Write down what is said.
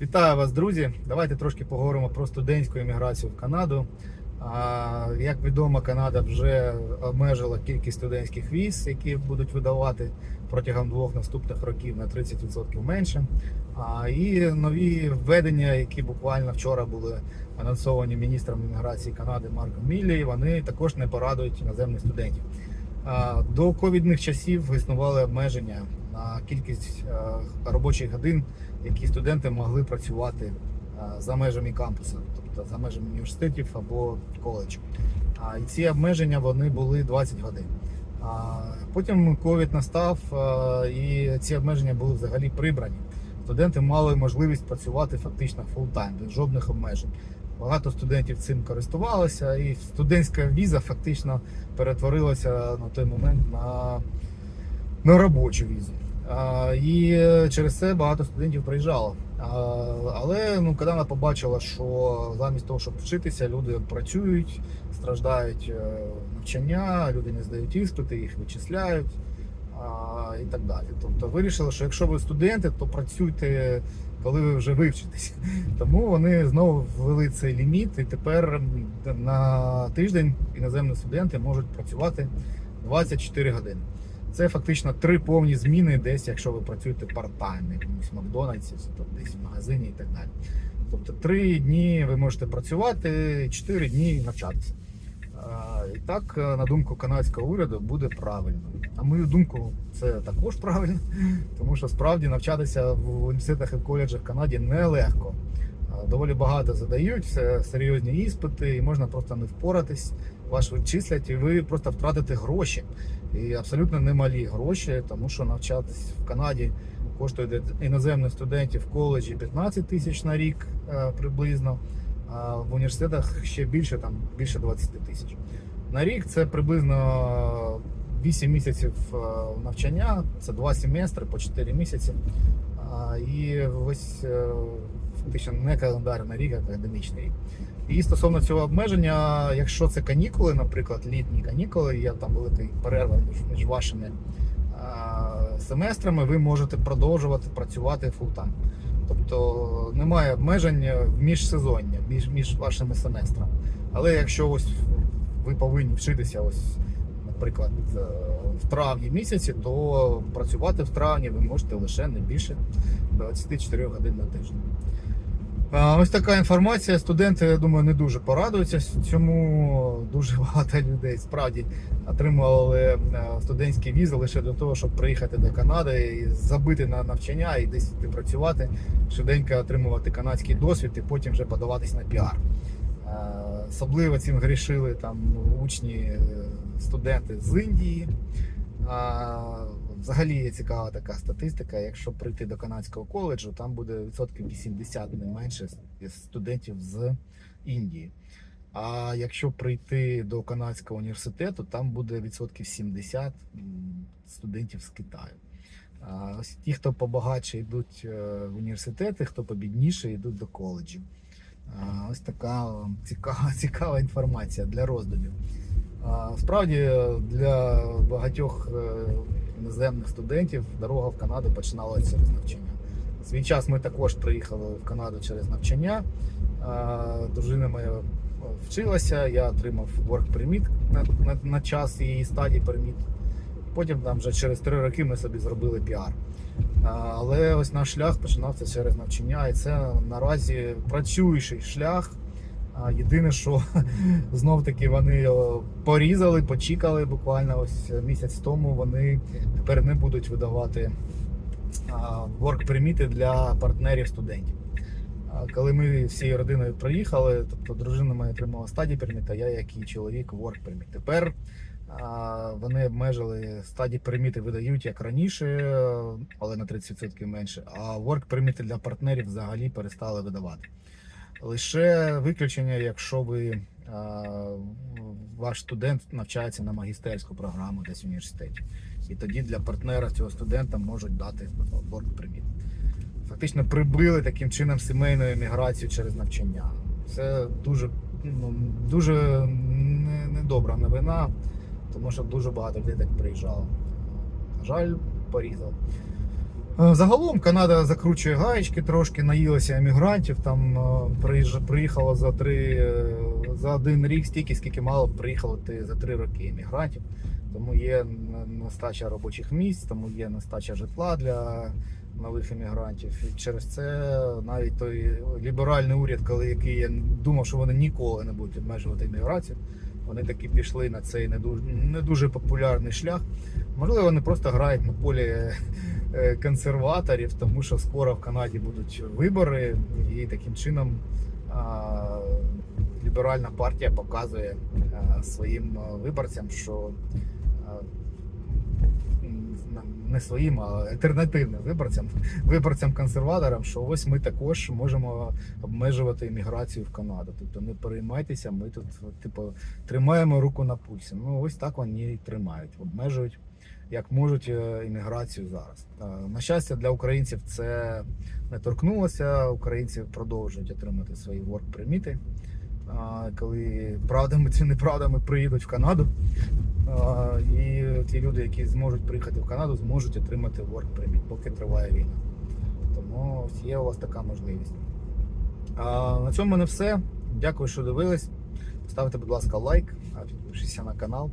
Вітаю вас, друзі! Давайте трошки поговоримо про студентську еміграцію в Канаду. Як відомо, Канада вже обмежила кількість студентських віз, які будуть видавати протягом двох наступних років на 30% менше. І нові введення, які буквально вчора були анонсовані міністром імміграції Канади Марком Міллі, вони також не порадують іноземних студентів. До ковідних часів існували обмеження на кількість е, робочих годин, які студенти могли працювати е, за межами кампусу, тобто за межами університетів або коледжів. А ці обмеження вони були 20 годин. Потім ковід настав, е, і ці обмеження були взагалі прибрані. Студенти мали можливість працювати фактично фултайм, без жодних обмежень. Багато студентів цим користувалися, і студентська віза фактично перетворилася на той момент на, на робочу візу. І через це багато студентів приїжджало. Але ну, коли вона побачила, що замість того, щоб вчитися, люди працюють, страждають е, навчання, люди не здають іспити, їх вичисляють і так далі. Тобто вирішили, що якщо ви студенти, то працюйте, коли ви вже вивчитесь. Тому вони знову ввели цей ліміт, і тепер на тиждень іноземні студенти можуть працювати 24 години. Це фактично три повні зміни, десь, якщо ви працюєте парт-тайм, якомусь Макдональдсі, тобто десь в магазині і так далі. Тобто три дні ви можете працювати, чотири дні навчатися. І так, на думку канадського уряду, буде правильно. На мою думку, це також правильно, тому що справді навчатися в університетах і в коледжах в Канаді нелегко. Доволі багато задають, все серйозні іспити, і можна просто не впоратись, вас відчислять, і ви просто втратите гроші. І абсолютно немалі гроші, тому що навчатись в Канаді коштує іноземних студентів в коледжі 15 тисяч на рік е, приблизно, а в університетах ще більше, там більше 20 тисяч. На рік це приблизно 8 місяців е, навчання, це 2 семестри по 4 місяці. І ось е, фактично не календарний рік, а академічний рік. І стосовно цього обмеження, якщо це канікули, наприклад, літні канікули, є там велика перерва між, вашими семестрами, ви можете продовжувати працювати фултайм. Тобто немає обмежень в міжсезоння, між, між вашими семестрами. Але якщо ось ви повинні вчитися, ось, наприклад, е, в травні місяці, то працювати в травні ви можете лише не більше 24 годин на тиждень. А, Ось така інформація. Студенти, я думаю, не дуже порадуються цьому. Дуже багато людей справді отримували е, студентські візи лише для того, щоб приїхати до Канади і забити на навчання і десь йти працювати, швиденько отримувати канадський досвід і потім вже подаватись на піар. Е, Особливо цим грішили там учні е, студенти з Індії. Взагалі є цікава така статистика. Якщо прийти до канадського коледжу, там буде відсотків 80 не менше студентів з Індії. А якщо прийти до канадського університету, там буде відсотків 70 студентів з Китаю. А ось ті, хто побагатше йдуть е, в університети, хто побідніше йдуть до коледжів. А, Ось така цікава, цікава інформація для роздумів. А, Справді для багатьох е, іноземних студентів дорога в Канаду починалася через навчання. Свій час ми також приїхали в Канаду через навчання. Дружина моя вчилася, я отримав work permit на, на, на час її стадії permit. Потім там вже через три роки ми собі зробили піар. Але ось наш шлях починався через навчання, і це наразі працюючий шлях. А, Єдине, що знов таки вони порізали, почікали буквально ось місяць тому. Вони тепер не будуть видавати перміти для партнерів студентів. Коли ми всією родиною приїхали, тобто дружина моя отримала стадії перміта, я як і чоловік work перміт. Тепер вони обмежили стадії перміти видають як раніше, але на 30% менше. А work перміти для партнерів взагалі перестали видавати. Лише виключення, якщо ви а, ваш студент навчається на магістерську програму десь в університеті. І тоді для партнера цього студента можуть дати permit. Фактично прибили таким чином сімейну еміграцію через навчання. Це дуже, ну, дуже не- недобра новина, тому що дуже багато людей так приїжджало. На жаль, порізав. Е, Загалом Канада закручує гаєчки трошки, наїлася емігрантів. Там е, приїхало за три е, за один рік стільки, скільки мало приїхало за три роки емігрантів. Тому є нестача робочих місць, тому є нестача житла для нових емігрантів. І через це навіть той ліберальний уряд, коли який я думав, що вони ніколи не будуть обмежувати імміграцію, вони таки пішли на цей не дуже, не дуже популярний шлях. Можливо, вони просто грають на полі консерваторів, тому що скоро в Канаді будуть вибори, і таким чином ліберальна партія показує своїм виборцям, що не своїм, а альтернативним виборцям, виборцям-консерваторам, що ось ми також можемо обмежувати імміграцію в Канаду. Тобто не переймайтеся, ми тут типу тримаємо руку на пульсі. Ну ось так вони і тримають, обмежують як можуть е, імміграцію зараз. Е, На щастя, для українців це не торкнулося. Українці продовжують отримати свої ворк-приміти. Коли правдами чи неправдами приїдуть в Канаду, і ті люди, які зможуть приїхати в Канаду, зможуть отримати work permit, поки триває війна. Тому є у вас така можливість. На цьому мене все. Дякую, що дивились. Ставте, будь ласка, лайк, підпишіться на канал.